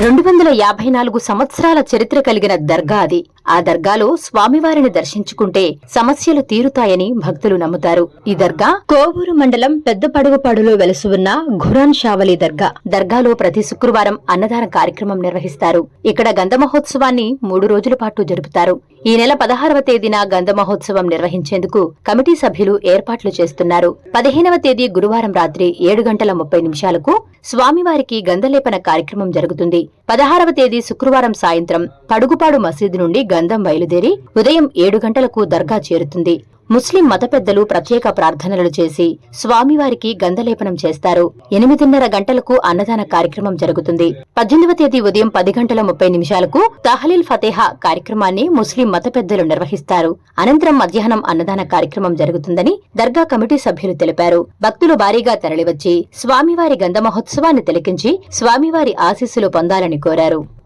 రెండు వందల యాభై నాలుగు సంవత్సరాల చరిత్ర కలిగిన దర్గా అది. ఆ దర్గాలో స్వామివారిని దర్శించుకుంటే సమస్యలు తీరుతాయని భక్తులు నమ్ముతారు. ఈ దర్గా కోవూరు మండలం పెద్దపడుగుపాడులో వెలసి ఉన్న ఘురాన్ షావలి దర్గా. దర్గాలో ప్రతి శుక్రవారం అన్నదాన కార్యక్రమం నిర్వహిస్తారు. ఇక్కడ గంధ మహోత్సవాన్ని మూడు రోజుల పాటు జరుపుతారు. ఈ నెల పదహారవ తేదీన గంధ మహోత్సవం నిర్వహించేందుకు కమిటీ సభ్యులు ఏర్పాట్లు చేస్తున్నారు. పదిహేనవ తేదీ గురువారం రాత్రి ఏడు గంటల ముప్పై నిమిషాలకు స్వామివారికి గంధలేపన కార్యక్రమం జరుగుతుంది. పదహారవ తేదీ శుక్రవారం సాయంత్రం పడుగుపాడు మసీదు నుండి గంధం బయలుదేరి ఉదయం ఏడు గంటలకు దర్గా చేరుతుంది. ముస్లిం మత పెద్దలు ప్రత్యేక ప్రార్థనలు చేసి స్వామివారికి గంధలేపనం చేస్తారు. ఎనిమిదిన్నర గంటలకు అన్నదాన కార్యక్రమం జరుగుతుంది. పద్దెనిమిదవ తేదీ ఉదయం పది గంటల ముప్పై నిమిషాలకు తహలీల్ ఫతేహా కార్యక్రమాన్ని ముస్లిం మత పెద్దలు నిర్వహిస్తారు. అనంతరం మధ్యాహ్నం అన్నదాన కార్యక్రమం జరుగుతుందని దర్గా కమిటీ సభ్యులు తెలిపారు. భక్తులు భారీగా తరలివచ్చి స్వామివారి గంధ మహోత్సవాన్ని తిలకించి స్వామివారి ఆశీస్సులు పొందాలని కోరారు.